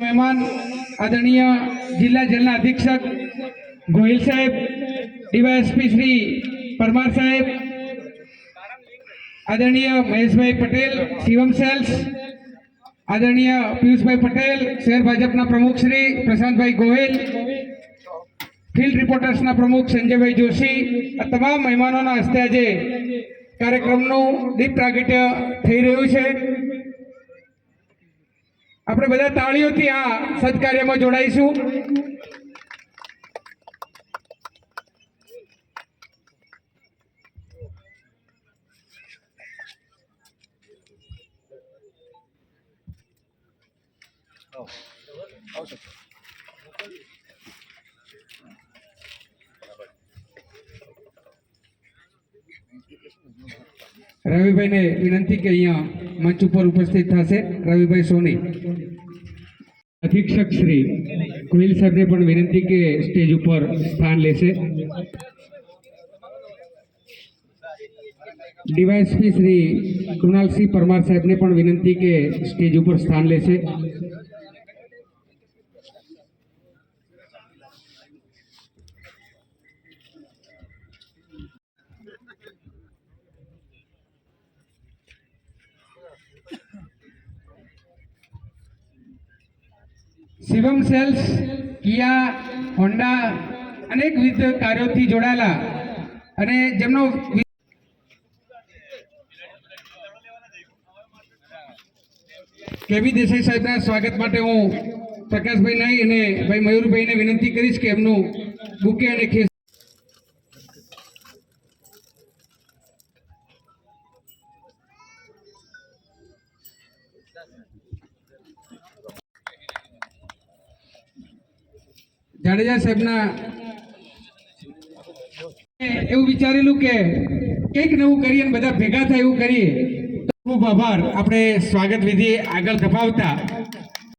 મહેમાન આદરણીય જિલ્લા જેલના અધિક્ષક ગોહિલ સાહેબ, ડીવાયએસપી શ્રી પરમાર સાહેબ, આદરણીય મહેશભાઈ પટેલ, શિવમ સેલ્સ, આદરણીય પિયુષભાઈ પટેલ, શહેર ભાજપના પ્રમુખ શ્રી પ્રશાંતભાઈ ગોહિલ, ફિલ્ડ રિપોર્ટર્સના પ્રમુખ સંજયભાઈ જોશી, આ તમામ મહેમાનોના હસ્તે આજે કાર્યક્રમનું દીપ પ્રાગટ્ય થઈ રહ્યું છે. આપણે બધા તાળીઓથી આ સત્કાર્યમાં જોડાઈશું. રવિભાઈને વિનંતી કે અહીંયા મંચ ઉપર ઉપસ્થિત થશે. રવિભાઈ સોની. અધિક્ષક શ્રી ગોહિલ સાહેબને પણ વિનંતી કે સ્ટેજ ઉપર સ્થાન લેશે. ડીવાયએસપી શ્રી કૃણાલસિંહ પરમાર સાહેબને પણ વિનંતી કે સ્ટેજ ઉપર સ્થાન લેશે. શિવમ સેલ્સ, કિયા, હોન્ડા અનેકવિધ કાર્યોથી જોડાયેલા અને જેમનો કેવી દેસાઈ સાહેબના સ્વાગત માટે હું પ્રકાશભાઈ નાઈ અને ભાઈ મયુરભાઈને વિનંતી કરીશ કે એમનું બુકે અને ખેસ જાડેજા સાહેબના એવું વિચારેલું કે કંઈક નવું કરીએ અને બધા ભેગા થાય એવું કરીએ. ખૂબ આભાર. આપણે સ્વાગત વિધિ આગળ ધપાવતા.